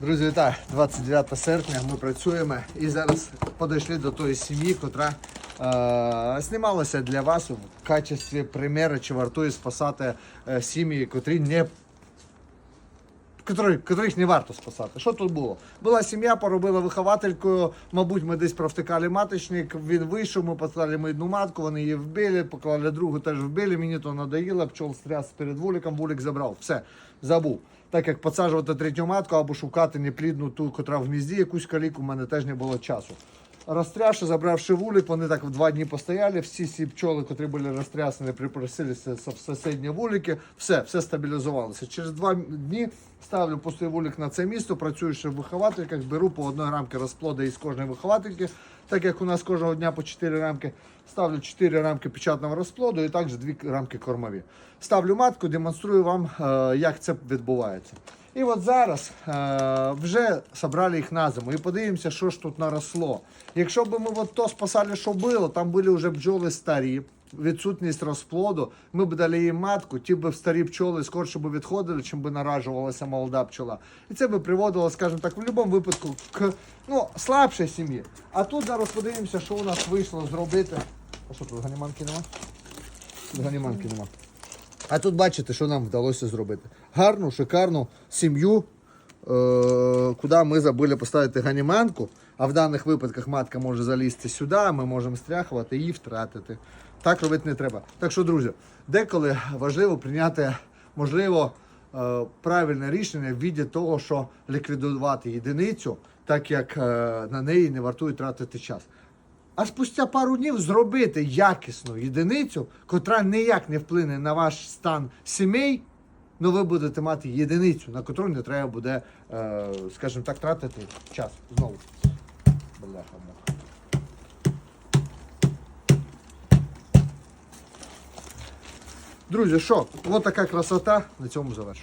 Друзі, вітаю! 29 серпня ми працюємо і зараз подійшли до тої сім'ї, котра е, знімалася для вас в качестві приміру, чи вартує спасати е, сім'ї, котрі не котрих, не варто спасати. Що тут було? Була сім'я, поробила вихователькою. Мабуть, ми десь провтикали маточник. Він вийшов, ми послали ми одну матку, вони її вбили, поклали другу теж вбили. Мені то надоїло, пчол стряс перед вуликом, вулик забрав. Все, забув. Так як підсаджувати третю матку або шукати неплідну ту, котра в гнізді, якусь каліку, в мене теж не було часу. Розтрясши, забравши вулик, вони так в два дні постояли. Всі ці пчоли, котрі були розтрясені, припросилися в сусідні вулики. Все, все стабілізувалося. Через два дні ставлю пустий вулик на це місто, працюю ще в виховательках, беру по одної рамки розплоду із кожної виховательки. Так як у нас кожного дня по 4 рамки, ставлю 4 рамки печатного розплоду і також 2 рамки кормові. Ставлю матку, демонструю вам, е, як це відбувається. І от зараз е, вже зібрали їх на зиму і подивимося, що ж тут наросло. Якщо б ми от то спасали, що було, там були вже бджоли старі, відсутність розплоду, ми б дали їм матку, ті б старі пчоли скорше б відходили, чим би наражувалася молода пчола. І це би приводило, скажімо так, в будь-якому випадку к ну, слабшій сім'ї. А тут зараз подивимося, що у нас вийшло зробити. А що тут ганіманки нема? Ганіманки нема. А тут бачите, що нам вдалося зробити. Гарну, шикарну сім'ю, е- куди ми забули поставити ганіманку, а в даних випадках матка може залізти сюди, ми можемо стряхувати і втратити. Так робити не треба. Так що, друзі, деколи важливо прийняти, можливо, е, правильне рішення в віді того, що ліквідувати єдиницю, так як е, на неї не вартує тратити час а спустя пару днів зробити якісну єдиницю, котра ніяк не вплине на ваш стан сімей, ну ви будете мати єдиницю, на яку не треба буде, е, скажімо так, тратити час. Знову. Бляха. Друзі, що? Ось така красота. На цьому завершу.